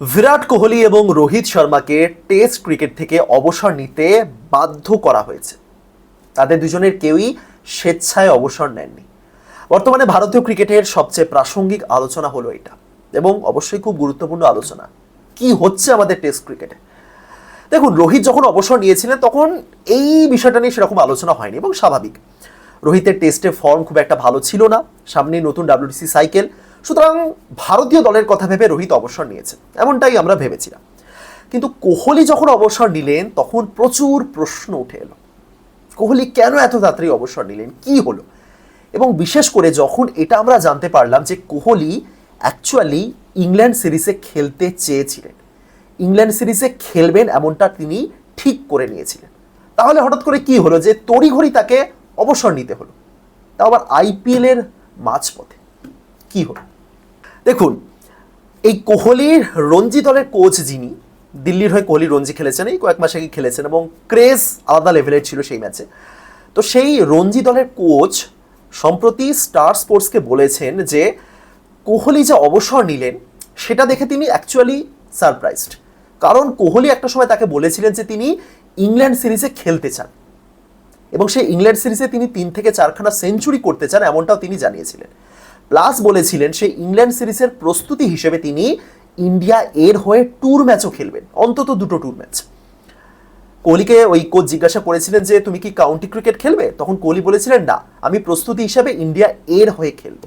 বিরাট কোহলি এবং Rohit শর্মাকে test cricket থেকে অবসর নিতে বাধ্য করা হয়েছে। তাদের দুজনের কেউই স্বেচ্ছায় অবসর নেননি। বর্তমানে ভারতীয় ক্রিকেটের সবচেয়ে প্রাসঙ্গিক আলোচনা হলো এটা এবং অবশ্যই খুব গুরুত্বপূর্ণ আলোচনা। কি হচ্ছে আমাদের টেস্ট ক্রিকেটে? দেখুন, রোহিত যখন অবসর নিয়েছিলেন, তখন এই বিষয়টা নিয়ে সেরকম আলোচনা হয়নি এবং স্বাভাবিক। রোহিতের টেস্টে ফর্ম খুব একটা ভালো ছিল না। সামনে নতুন ডাব্লিউটিসি সাইকেল সুতরাং ভারতীয় দলের কথা ভেবে রোহিত অবসর নিয়েছে এমনটাই আমরা ভেবেছিলাম। কিন্তু কোহলি যখন অবসর নিলেন, তখন প্রচুর প্রশ্ন উঠে এলো। কোহলি কেন এত তাড়াতাড়ি অবসর নিলেন? কি হলো? এবং বিশেষ করে যখন এটা আমরা জানতে পারলাম যে কোহলি অ্যাকচুয়ালি ইংল্যান্ড সিরিজে খেলতে চেয়েছিলেন। ইংল্যান্ড সিরিজে খেলবেন এমনটা তিনি ঠিক করে নিয়েছিলেন। তাহলে হঠাৎ করে কি হলো যে তড়িঘড়ি তাকে অবসর নিতে হলো। তা আবার আইপিএলের মাঝপথে। কি হলো? দেখুন, এই কোহলির রঞ্জি দলের কোচ যিনি, দিল্লির হয়ে কোহলি রঞ্জি খেলেছেন, এই কয়েক মাস আগে খেলেছেন এবং ক্রেজ আলাদা লেভেলের ছিল সেই ম্যাচে তো সেই রঞ্জি দলের কোচ সম্প্রতি স্টার স্পোর্টসকে বলেছেন যে, কোহলি যে অবসর নিলেন, সেটা দেখে তিনি অ্যাকচুয়ালি সারপ্রাইজড কারণ কোহলি একটা সময় তাকে বলেছিলেন যে তিনি ইংল্যান্ড সিরিজে খেলতে চান। এবং সেই ইংল্যান্ড সিরিজে তিনি তিন থেকে চারখানা সেঞ্চুরি করতে চান, এমনটাও তিনি জানিয়েছিলেন। প্লাস বলেছিলেন সেই ইংল্যান্ড সিরিজের প্রস্তুতি হিসেবে তিনি ইন্ডিয়া এর হয়ে ট্যুর ম্যাচও খেলবেন, অন্তত দুটো ট্যুর ম্যাচ কোহলিকে ওই কোচ জিজ্ঞাসা করেছিলেন যে, তুমি কি কাউন্টি ক্রিকেট খেলবে? তখন কোহলি বলেছিলেন, না, আমি প্রস্তুতি হিসাবে ইন্ডিয়া এর হয়ে খেলব।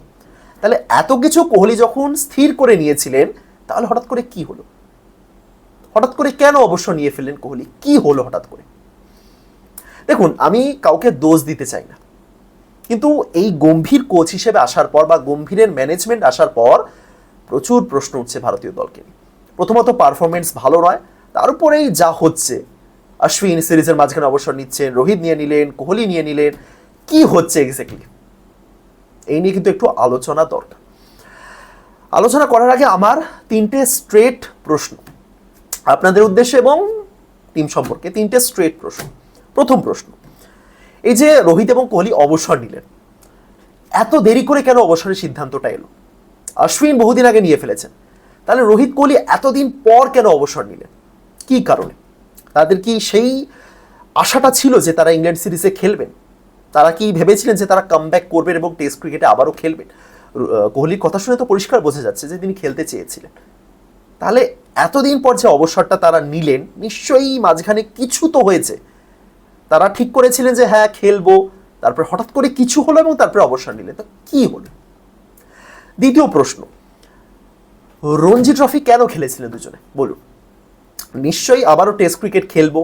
তাহলে এত কিছু কোহলি যখন স্থির করে নিয়েছিলেন, তাহলে হঠাৎ করে কি হলো? হঠাৎ করে কেন অবসর নিয়ে ফেললেন কোহলি? কি হলো হঠাৎ করে? দেখুন, আমি কাউকে দোষ দিতে চাই না। কিন্তু এই গম্ভীর কোচ হিসেবে আসার পর বা গম্ভীরের ম্যানেজমেন্ট আসার পর প্রচুর প্রশ্ন উঠছে ভারতীয় দলকে প্রথমত পারফরমেন্স ভালো নয় তার উপরেই যা হচ্ছে অশ্বিন সিরিজের মাঝখানে অবসর নিচ্ছেন, রোহিত নিয়ে নিলেন, কোহলি নিয়ে নিলেন, কি হচ্ছে এক্স্যাক্টলি এই নিয়ে কিন্তু একটু আলোচনা দরকার। আলোচনা করার আগে আমার তিনটে স্ট্রেট প্রশ্ন। আপনাদের উদ্দেশ্যে এবং টিম সম্পর্কে তিনটে স্ট্রেট প্রশ্ন। প্রথম প্রশ্ন এই যে রোহিত এবং কোহলি অবসর নিলেন, এত দেরি করে কেন অবসরের সিদ্ধান্তটা এলো? অশ্বিন বহুদিন আগে নিয়ে ফেলেছেন, তাহলে রোহিত কোহলি এতদিন পর কেন অবসর নিলেন? কি কারণে? তাদের কি সেই আশাটা ছিল যে তারা ইংল্যান্ড সিরিজে খেলবেন? তারা কি ভেবেছিলেন যে তারা কামব্যাক করবেন এবং টেস্ট ক্রিকেটে আবারও খেলবেন? কোহলির কথা শুনে তো পরিষ্কার বোঝা যাচ্ছে যে তিনি খেলতে চেয়েছিলেন। তাহলে এতদিন পর যে অবসরটা তারা নিলেন, নিশ্চয়ই মাঝখানে কিছু তো হয়েছে। তারা ঠিক করেছিলেন যে হ্যাঁ খেলব। তারপর হঠাৎ করে কিছু হলো এবং তারপরে অবসর নিলেন। তো কি হলো? দ্বিতীয় প্রশ্ন, রঞ্জি ট্রফি কেন খেলেছিলেন দুজনে? বলুন। নিশ্চয়ই আবারও টেস্ট ক্রিকেট খেলব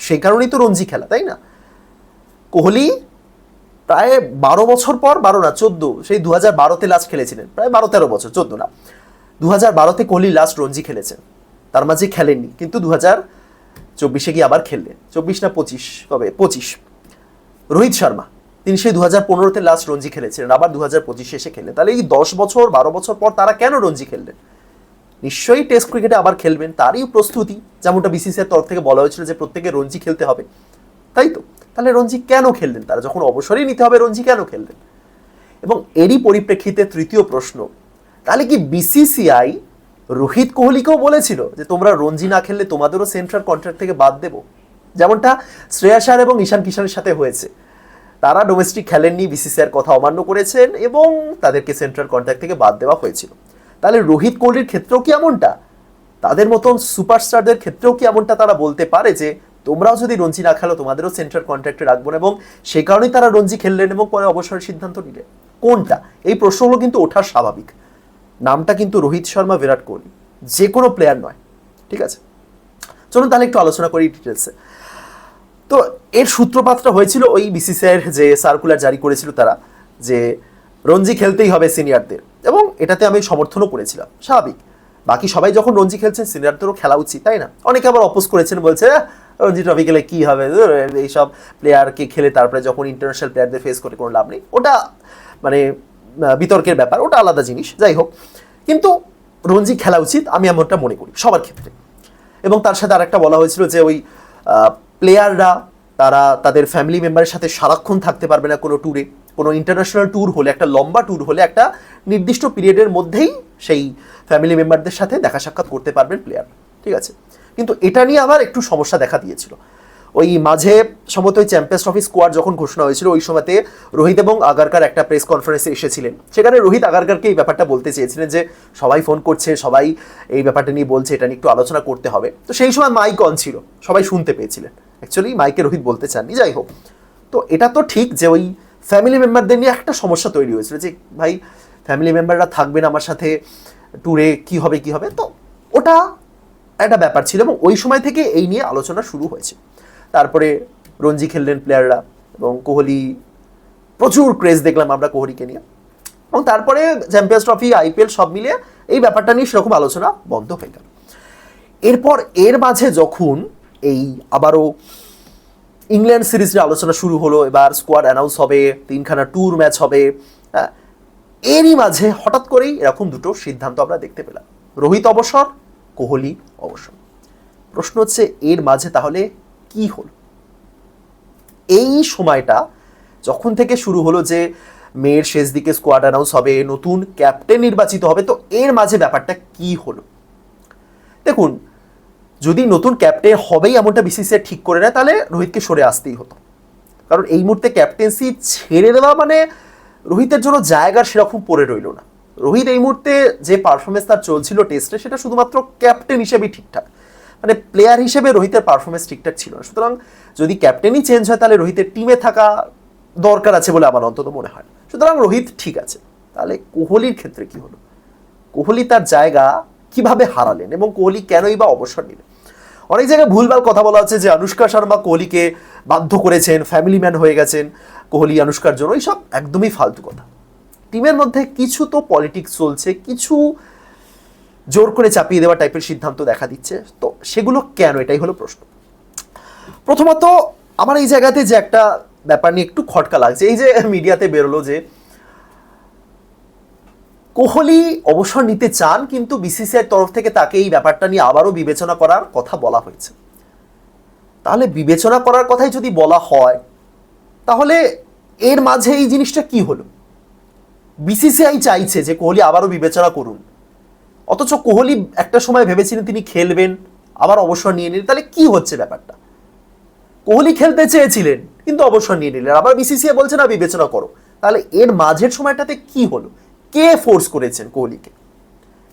সেই কারণেই তো রঞ্জি খেলা, তাই না? কোহলি প্রায় বারো বছর পর, বারো না, চোদ্দ, সেই দু হাজার বারোতে লাস্ট খেলেছিলেন। প্রায় বারো তেরো বছর, চোদ্দ না। দু হাজার বারোতে কোহলি লাস্ট রঞ্জি খেলেছেন। তার মাঝে খেলেননি, কিন্তু দু হাজার চব্বিশে গিয়ে আবার খেললেন। চব্বিশ না পঁচিশ? কবে? পঁচিশ। রোহিত শর্মা, তিনি সেই দু হাজার পনেরোতে লাস্ট রঞ্জি খেলেছিলেন, আবার দু হাজার পঁচিশে এসে খেললেন। তাহলে এই দশ বছর, বারো বছর পর তারা কেন রঞ্জি খেললেন? নিশ্চয়ই টেস্ট ক্রিকেটে আবার খেলবেন, তারই প্রস্তুতি, যেমনটা বিসিসিআর তরফ থেকে বলা হয়েছিল যে প্রত্যেকে রঞ্জি খেলতে হবে। তাই তো? তাহলে রঞ্জি কেন খেললেন তারা? যখন অবসরই নিতে হবে, রঞ্জি কেন খেললেন? এবং এরই পরিপ্রেক্ষিতে তৃতীয় প্রশ্ন, তাহলে কি বিসিসিআই রোহিত কোহলিকেও বলেছিল যে, তোমরা রঞ্জি না খেললে তোমাদেরও সেন্ট্রাল কন্ট্রাক্ট থেকে বাদ দেবো। যেমনটা শ্রেয়াস আয়ার এবং ঈশান কিষানের সাথে হয়েছে। তারা ডোমেস্টিক খেলেননি বিসিসিআর কথা অমান্য করেছেন এবং তাদেরকে সেন্ট্রাল কন্ট্রাক্ট থেকে বাদ দেওয়া হয়েছিল। তাহলে রোহিত কোহলির ক্ষেত্রেও কি এমনটা? তাদের মতন সুপারস্টারদের ক্ষেত্রেও কি এমনটা তারা বলতে পারে যে, তোমরাও যদি রঞ্জি না খেলো, তোমাদেরও সেন্ট্রাল কন্ট্রাক্টে রাখব না। এবং সেই কারণেই তারা রঞ্জি খেললেন এবং পরে অবসরের সিদ্ধান্ত নিলেন। কোনটা? এই প্রশ্নগুলো কিন্তু ওঠার স্বাভাবিক। নামটা কিন্তু রোহিত শর্মা, বিরাট কোহলি। যে কোনো প্লেয়ার নয়, ঠিক আছে? চলুন তাহলে একটু আলোচনা করি ডিটেলসে তো এর সূত্রপাতটা হয়েছিল ওই বিসিসিআইয়ের যে সার্কুলার জারি করেছিল তারা, যে রঞ্জি খেলতেই হবে সিনিয়রদের এবং এটাতে আমি সমর্থনও করেছিলাম, স্বাভাবিক। বাকি সবাই যখন রঞ্জি খেলছেন সিনিয়রদেরও খেলা উচিত, তাই না? অনেকে আবার অপোজ করেছেন, বলছে রঞ্জি ট্রফি খেলে কী হবে? এইসব প্লেয়ারকে খেলে তারপরে যখন ইন্টারন্যাশনাল প্লেয়ারদের ফেস করে কোনো লাভ নেই। ওটা মানে বিতর্কের ব্যাপার, ওটা আলাদা জিনিস, যাই হোক। কিন্তু রঞ্জি খেলা উচিত, আমি এমনটা মনে করি, সবার ক্ষেত্রে। এবং তার সাথে আরেকটা বলা হয়েছিল যে ওই প্লেয়াররা তারা তাদের ফ্যামিলি মেম্বারের সাথে সারাক্ষণ থাকতে পারবে না কোনো ট্যুরে কোনো ইন্টারন্যাশনাল ট্যুর হলে, একটা লম্বা ট্যুর হলে, একটা নির্দিষ্ট পিরিয়ডের মধ্যেই সেই ফ্যামিলি মেম্বারদের সাথে দেখা সাক্ষাৎ করতে পারবেন প্লেয়ার ঠিক আছে? কিন্তু এটা নিয়ে আবার একটু সমস্যা দেখা দিয়েছিল। ওই মাঝে সম্ভবত ওই চ্যাম্পিয়ন্স ট্রফি স্কোয়াড যখন ঘোষণা হয়েছিল, ওই সময়তে রোহিত এবং আগারকার একটা প্রেস কনফারেন্সে এসেছিলেন। সেখানে রোহিত আগারকারকে এই ব্যাপারটা বলতে চেয়েছিলেন যে, সবাই ফোন করছে, সবাই এই ব্যাপারটা নিয়ে বলছে, এটা নিয়ে একটু আলোচনা করতে হবে। তো সেই সময় মাইক অন ছিল, সবাই শুনতে পেয়েছিলেন। অ্যাকচুয়ালি মাইকে রোহিত বলতে চাননি, যাই হোক। তো এটা তো ঠিক যে ওই ফ্যামিলি মেম্বারদের নিয়ে একটা সমস্যা তৈরি হয়েছিল যে, ভাই ফ্যামিলি মেম্বাররা থাকবেন আমার সাথে ট্যুরে কি হবে কি হবে? তো ওটা একটা ব্যাপার ছিল এবং ওই সময় থেকে এই নিয়ে আলোচনা শুরু হয়েছে। তারপরে রঞ্জি খেললেন প্লেয়াররা এবং কোহলি প্রচুর ক্রেজ দেখলাম আমরা কোহলিকে নিয়ে। এবং তারপরে চ্যাম্পিয়ন্স ট্রফি আইপিএল সব মিলিয়ে এই ব্যাপারটা নিয়ে সেরকম আলোচনা বন্ধ হয়ে গেল। এরপর এর মাঝে যখন এই আবারও ইংল্যান্ড সিরিজের আলোচনা শুরু হলো, এবার স্কোয়াড অ্যানাউন্স হবে, তিনখানা ট্যুর ম্যাচ হবে হ্যাঁ এরই মাঝে হঠাৎ করেই এরকম দুটো সিদ্ধান্ত আমরা দেখতে পেলাম। রোহিত অবসর, কোহলি অবসর। প্রশ্ন হচ্ছে, এর মাঝে তাহলে কি হলো? এই সময়টা যখন থেকে শুরু হলো যে মেয়ের শেষ দিকে স্কোয়াড অ্যানাউন্স হবে, নতুন ক্যাপ্টেন নির্বাচিত হবে, তো এর মাঝে ব্যাপারটা কি হলো? দেখুন, যদি নতুন ক্যাপ্টেন হবেই এমনটা বিসিসিআই ঠিক করে নেয়, তাহলে রোহিতকে সরে আসতেই হতো। কারণ এই মুহূর্তে ক্যাপ্টেন্সি ছেড়ে দেওয়া মানে রোহিতের জন্য জায়গা সেরকম পড়ে রইল না। রোহিত এই মুহূর্তে যে পারফরমেন্স তার চলছিল টেস্টে সেটা শুধুমাত্র ক্যাপ্টেন হিসেবেই ঠিকঠাক। মানে প্লেয়ার হিসেবে রোহিতের পারফরমেন্স ঠিকঠাক ছিল না। সুতরাং যদি ক্যাপ্টেনই চেঞ্জ হয়, তাহলে রোহিতের টিমে থাকা দরকার আছে বলে আমার অন্তত মনে হয়। সুতরাং রোহিত ঠিক আছে। তাহলে কোহলির ক্ষেত্রে কি হলো? কোহলি তার জায়গা কীভাবে হারালেন এবং কোহলি কেনই বা অবসর নিলেন? অনেক জায়গায় ভুলভাল কথা বলা হচ্ছে যে অনুষ্কা শর্মা কোহলিকে বাধ্য করেছেন ফ্যামিলি ম্যান হয়ে গেছেন কোহলি, অনুষ্কার জন্য। এইসব একদমই ফালতু কথা। টিমের মধ্যে কিছু তো পলিটিক্স চলছে, কিছু জোর করে চাপিয়ে দেওয়া টাইপের সিদ্ধান্ত দেখা দিচ্ছে। তো সেগুলো কেন? এটাই হলো প্রশ্ন। প্রথমত, আমার এই জায়গাতে যে একটা ব্যাপার নিয়ে একটু খটকা লাগছে, এই যে মিডিয়াতে বেরোলো যে কোহলি অবসর নিতে চান, কিন্তু বিসিসিআই তরফ থেকে তাকে এই ব্যাপারটা নিয়ে আবারও বিবেচনা করার কথা বলা হয়েছে। তাহলে বিবেচনা করার কথাই যদি বলা হয়, তাহলে এর মাঝে এই জিনিসটা কি হলো? বিসিসিআই চাইছে যে কোহলি আবারও বিবেচনা করুন। অথচ কোহলি একটা সময় ভেবেছিলেন তিনি খেলবেন, আবার অবসর নিয়ে নিলেন। তাহলে কি হচ্ছে ব্যাপারটা? কোহলি খেলতে চেয়েছিলেন, কিন্তু অবসর নিয়ে নিলেন। আবার বিসিসিআই বলছে, না, বিবেচনা করো। তাহলে এর মাঝের সময়টাতে কি হলো? কে ফোর্স করেছেন কোহলিকে?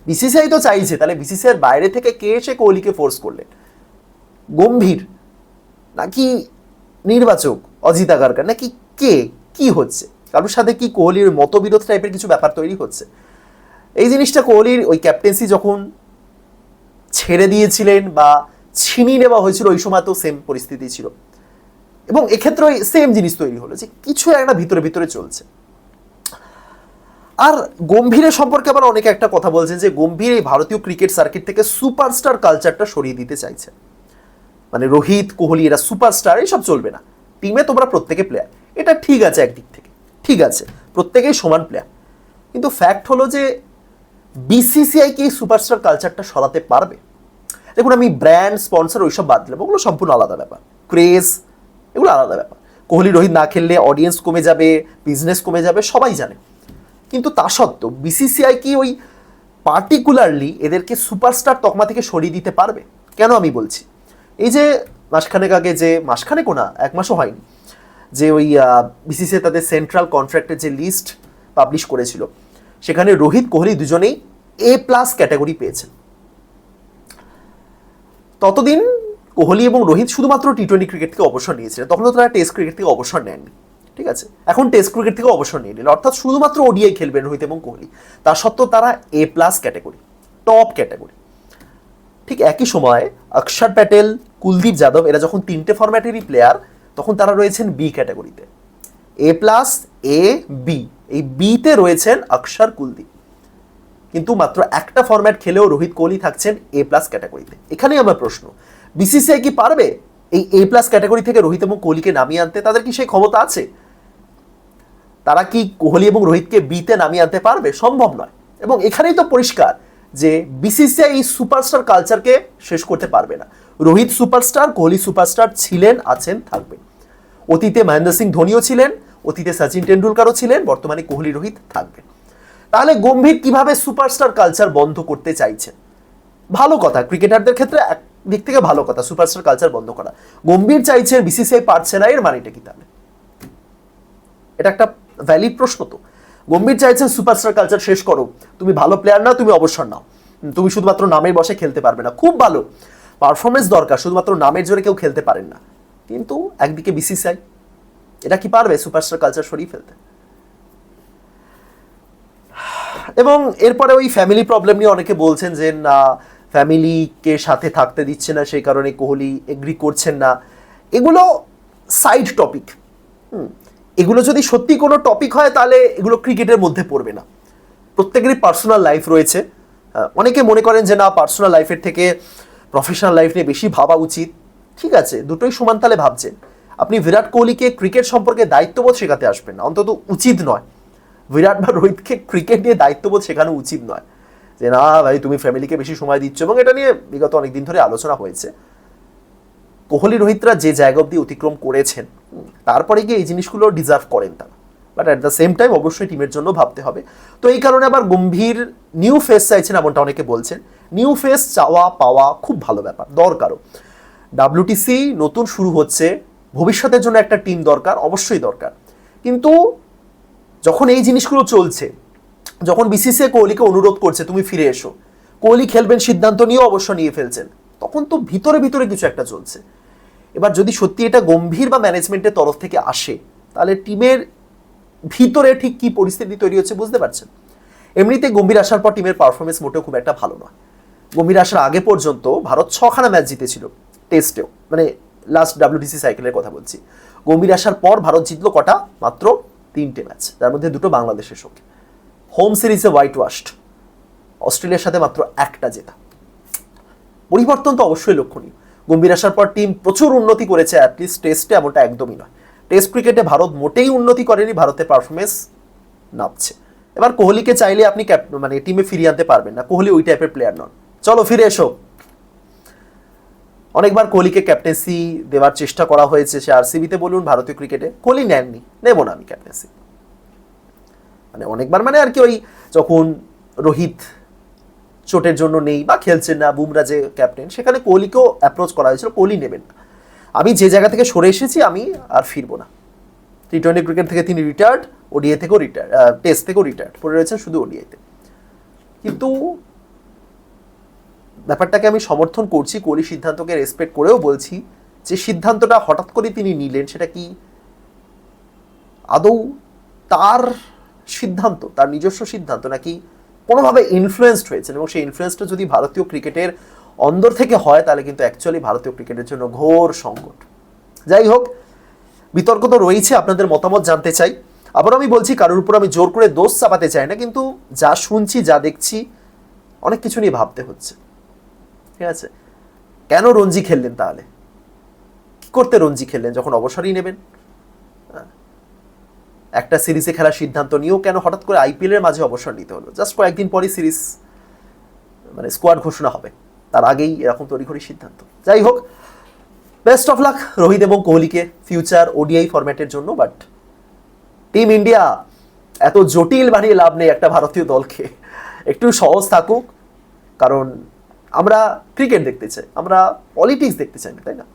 বিসিসিআই তো চাইছে, তাহলে বিসিসিআই বাইরে থেকে কে এসে কোহলিকে ফোর্স করলেন? গম্ভীর। নাকি নির্বাচক অজিত আগারকার? নাকি কে? কি হচ্ছে? কারোর সাথে কি কোহলির মতবিরোধ টাইপের কিছু ব্যাপার তৈরি হচ্ছে? এই জিনিসটা কোহলির ওই ক্যাপ্টেন্সি যখন ছেড়ে দিয়েছিলেন বা ছিনিয়ে নেওয়া হয়েছিল, ওই সময় তো সেম পরিস্থিতি ছিল। এবং এক্ষেত্রে ওই সেম জিনিস তৈরি হলো যে কিছু একটা ভিতরে ভিতরে চলছে। আর গম্ভীরের সম্পর্কে আবার অনেকে একটা কথা বলছেন যে গম্ভীর এই ভারতীয় ক্রিকেট সার্কিট থেকে সুপারস্টার কালচারটা সরিয়ে দিতে চাইছে। মানে রোহিত, কোহলি এরা সুপারস্টার এসব চলবে না। টিমে তোমরা প্রত্যেকে প্লেয়ার এটা ঠিক আছে একদিক থেকে। ঠিক আছে, প্রত্যেকেই সমান প্লেয়ার কিন্তু ফ্যাক্ট হলো যে বিসিসিআই কি এই সুপারস্টার কালচারটা সরাতে পারবে? দেখুন, আমি ব্র্যান্ড স্পন্সর ওইসব বাদ দিলাম। ওগুলো সম্পূর্ণ আলাদা ব্যাপার। ক্রেজ এগুলো আলাদা ব্যাপার। কোহলি, রোহিত না খেললে অডিয়েন্স কমে যাবে বিজনেস কমে যাবে, সবাই জানে। কিন্তু তা সত্ত্বেও বিসিসিআই কি ওই পার্টিকুলারলি এদেরকে সুপারস্টার তকমা থেকে সরিয়ে দিতে পারবে? কেন আমি বলছি? এই যে মাসখানেক আগে যে মাসখানেকও না, এক মাসও হয়নি, যে ওই বিসিসিআই তাদের সেন্ট্রাল কন্ট্রাক্টের যে লিস্ট পাবলিশ করেছিল সেখানে রোহিত কোহলি দুজনেই এ প্লাস ক্যাটাগরি পেয়েছেন। ততদিন কোহলি এবং রোহিত শুধুমাত্র টি টোয়েন্টি ক্রিকেট থেকে অবসর নিয়েছিলেন। তখন তো তারা টেস্ট ক্রিকেট থেকে অবসর নেননি, ঠিক আছে? এখন টেস্ট ক্রিকেট থেকে অবসর নিয়ে নিল অর্থাৎ শুধুমাত্র ওডিআই খেলবেন রোহিত এবং কোহলি। তা সত্ত্বেও তারা A plus category top category ঠিক একই সময় অক্ষর প্যাটেল, কুলদীপ যাদব, এরা যখন তিনটে ফরম্যাটেরই প্লেয়ার তখন তারা রয়েছেন বি ক্যাটাগরিতে এ প্লাস এ বি এই বিতে রয়েছেন অক্ষর কুলদীপ। কিন্তু মাত্র একটা ফরম্যাট খেলেও রোহিত কোহলি থাকছেন এ প্লাস ক্যাটাগরিতে এখানেই আমার প্রশ্ন বিসিসিআই কি পারবে এই এ প্লাস ক্যাটাগরি থেকে রোহিত এবং কোহলিকে নামিয়ে আনতে? তাদের কি সেই ক্ষমতা আছে? তারা কি কোহলি এবং রোহিতকে বিতে নামিয়ে আনতে পারবে? সম্ভব নয়। এবং এখানেই তো পরিষ্কার যে বিসিসিআই এই সুপারস্টার কালচারকে শেষ করতে পারবে না। রোহিত সুপারস্টার কোহলি সুপারস্টার ছিলেন, আছেন, থাকবেন। অতীতে মহেন্দ্র সিং ধোনিও ছিলেন অতীতে সচিন টেন্ডুলকারও ছিলেন, বর্তমানে কোহলি, রোহিত থাকবেন। তাহলে গম্ভীর কীভাবে সুপারস্টার কালচার বন্ধ করতে চাইছেন? ভালো কথা, ক্রিকেটারদের ক্ষেত্রে এক দিক থেকে ভালো কথা, সুপারস্টার কালচার বন্ধ করা। গম্ভীর চাইছেন বিসিসিআই পারছে না এর মানেটা কি তাহলে? এটা একটা ভ্যালিড প্রশ্ন তো। গম্ভীর চাইছেন সুপারস্টার কালচার শেষ করো। তুমি ভালো প্লেয়ার না, তুমি অবসর নাও। তুমি শুধুমাত্র নামের বসে খেলতে পারবে না। খুব ভালো। পারফরমেন্স দরকার, শুধুমাত্র নামের জোরে কেউ খেলতে পারেন না। কিন্তু একদিকে বিসিসিআই এটা কি পারবে সুপারস্টার কালচার সরিয়ে ফেলতে? এবং এরপরে ওই ফ্যামিলি প্রবলেম নিয়ে অনেকে বলছেন যে, না ফ্যামিলিকে সাথে থাকতে দিচ্ছে না, সেই কারণে কোহলি এগ্রি করছেন না। এগুলো সাইড টপিক এগুলো যদি সত্যি কোনো টপিক হয়, তাহলে এগুলো ক্রিকেটের মধ্যে পড়বে না। প্রত্যেকেরই পার্সোনাল লাইফ রয়েছে। অনেকে মনে করেন যে, না পার্সোনাল লাইফের থেকে প্রফেশনাল লাইফ নিয়ে বেশি ভাবা উচিত। ঠিক আছে, দুটোই সমান তালে ভাবছেন। আপনি বিরাট কোহলিকে ক্রিকেট সম্পর্কে দায়িত্ববোধ শেখাতে আসবেন না, অন্তত উচিত নয়। বিরাট বা রোহিতকে ক্রিকেট নিয়ে দায়িত্ববোধ শেখানো উচিত নয় যে, না ভাই, তুমি ফ্যামিলিকে বেশি সময় দিচ্ছ। এবং এটা নিয়ে বিগত অনেকদিন ধরে আলোচনা হয়েছে। কোহলি, রোহিতরা যে জায়গা অব্দি অতিক্রম করেছেন তারপরে গিয়ে এই জিনিসগুলো ডিজার্ভ করেন তারা। But at the same time অবশ্যই টিমের জন্য ভাবতে হবে। তো এই কারণে আবার গম্ভীর নিউ ফেস চাইছেন এমনটা অনেকে বলছেন। নিউ ফেস চাওয়া পাওয়া খুব ভালো ব্যাপার, দরকারও। ডাব্লিউটিসি নতুন শুরু হচ্ছে। ভবিষ্যতের জন্য একটা টিম দরকার, অবশ্যই দরকার। কিন্তু যখন এই জিনিসগুলো চলছে, যখন বিসিসিআই কোহলিকে অনুরোধ করছে, তুমি ফিরে এসো। কোহলি খেলবেন, সিদ্ধান্ত নিয়েও অবশ্য নিয়ে ফেলছেন। তখন তো ভিতরে ভিতরে কিছু একটা চলছে। এবার যদি সত্যি এটা গম্ভীর বা ম্যানেজমেন্টের তরফ থেকে আসে, তাহলে টিমের ভিতরে ঠিক কি পরিস্থিতি তৈরি হচ্ছে বুঝতে পারছেন? এমনিতে গম্ভীর আসার পর টিমের পারফরমেন্স মোটেও খুব একটা ভালো নয়। গম্ভীর আসার আগে পর্যন্ত ভারত ছখানা ম্যাচ জিতেছিল টেস্টেও মানে লাস্ট ডাব্লিউডিসি সাইকেলের কথা বলছি। গম্ভীর আসার পর ভারত জিতলো কটা? মাত্র তিনটে ম্যাচ তার মধ্যে দুটো বাংলাদেশের সঙ্গে। হোম সিরিজে হোয়াইট ওয়াস্ট অস্ট্রেলিয়ার সাথে মাত্র একটা জেতা। পরিবর্তন তো অবশ্যই লক্ষণীয়। গম্ভীর আসার পর টিম প্রচুর উন্নতি করেছে অ্যাটলিস্ট টেস্টে এমনটা একদমই নয়। টেস্ট ক্রিকেটে ভারত মোটেই উন্নতি করেনি, ভারতের পারফরমেন্স নামছে। এবার কোহলিকে চাইলে আপনি মানে টিমে ফিরিয়ে আনতে পারবেন না। কোহলি ওই টাইপের প্লেয়ার নন। চলো ফিরে এসো। অনেকবার কোহলিকে ক্যাপ্টেন্সি দেওয়ার চেষ্টা করা হয়েছে সে আর আরসিবিতে বলুন, ভারতীয় ক্রিকেটে কোহলি নেননি, নেব না আমি ক্যাপ্টেন্সি মানে অনেকবার মানে আর কি ওই যখন রোহিত চোটের জন্য নেই বা খেলছেন না, বুমরা যে ক্যাপ্টেন সেখানে কোহলিকেও অ্যাপ্রোচ করা হয়েছিল, কোহলি নেবেন না। আমি যে জায়গা থেকে সরে এসেছি, আমি আর ফিরবো না। টি টোয়েন্টি ক্রিকেট থেকে তিনি রিটায়ার্ড ওডিআই থেকেও রিটায়ার্ড টেস্ট থেকেও রিটায়ার্ড পড়ে রয়েছেন শুধু ওডিআইতে কিন্তু ব্যাপারটাকে আমি সমর্থন করছি কোহলি সিদ্ধান্তকে রেসপেক্ট করেও বলছি যে সিদ্ধান্তটা হঠাৎ করে তিনি নিলেন, সেটা কি আদৌ তার সিদ্ধান্ত, তার নিজস্ব সিদ্ধান্ত নাকি কোনোভাবে ইনফ্লুয়েসড হয়েছেন? এবং সেই ইনফ্লুয়েন্সটা যদি ভারতীয় ক্রিকেটের অন্দর থেকে হয়, তাহলে কিন্তু অ্যাকচুয়ালি ভারতীয় ক্রিকেটের জন্য ঘোর সংকট। যাই হোক, বিতর্ক তো রয়েছে, আপনাদের মতামত জানতে চাই। আবার আমি বলছি, কারোর উপর আমি জোর করে দোষ চাপাতে চাই না, কিন্তু যা শুনছি, যা দেখছি, অনেক কিছু নিয়ে ভাবতে হচ্ছে। ঠিক আছে? কেন রঞ্জি খেললেন তাহলে? কি করতে রঞ্জি খেললেন? যখন অবসরই নেবেন? হ্যাঁ। একটা সিরিজে খেলার সিদ্ধান্ত নিয়েও কেন হঠাৎ করে আইপিএল এর মাঝে অবসর নিতে হলো? জাস্ট কয়েকদিন পরই সিরিজ মানে স্কোয়াড ঘোষণা হবে। তার আগেই এরকম তড়িঘড়ি সিদ্ধান্ত। যাই হোক বেস্ট অফ লাক রোহিত এবং কোহলিকে ফিউচার ওডিআই ফরম্যাটের জন্য বাট টিম ইন্ডিয়া এত জটিল বানিয়ে লাভ নেই একটা ভারতীয় দলকে। একটু সহজ থাকুক, কারণ আমরা ক্রিকেট দেখতে চাই আমরা পলিটিক্স দেখতে চাই না তাই না?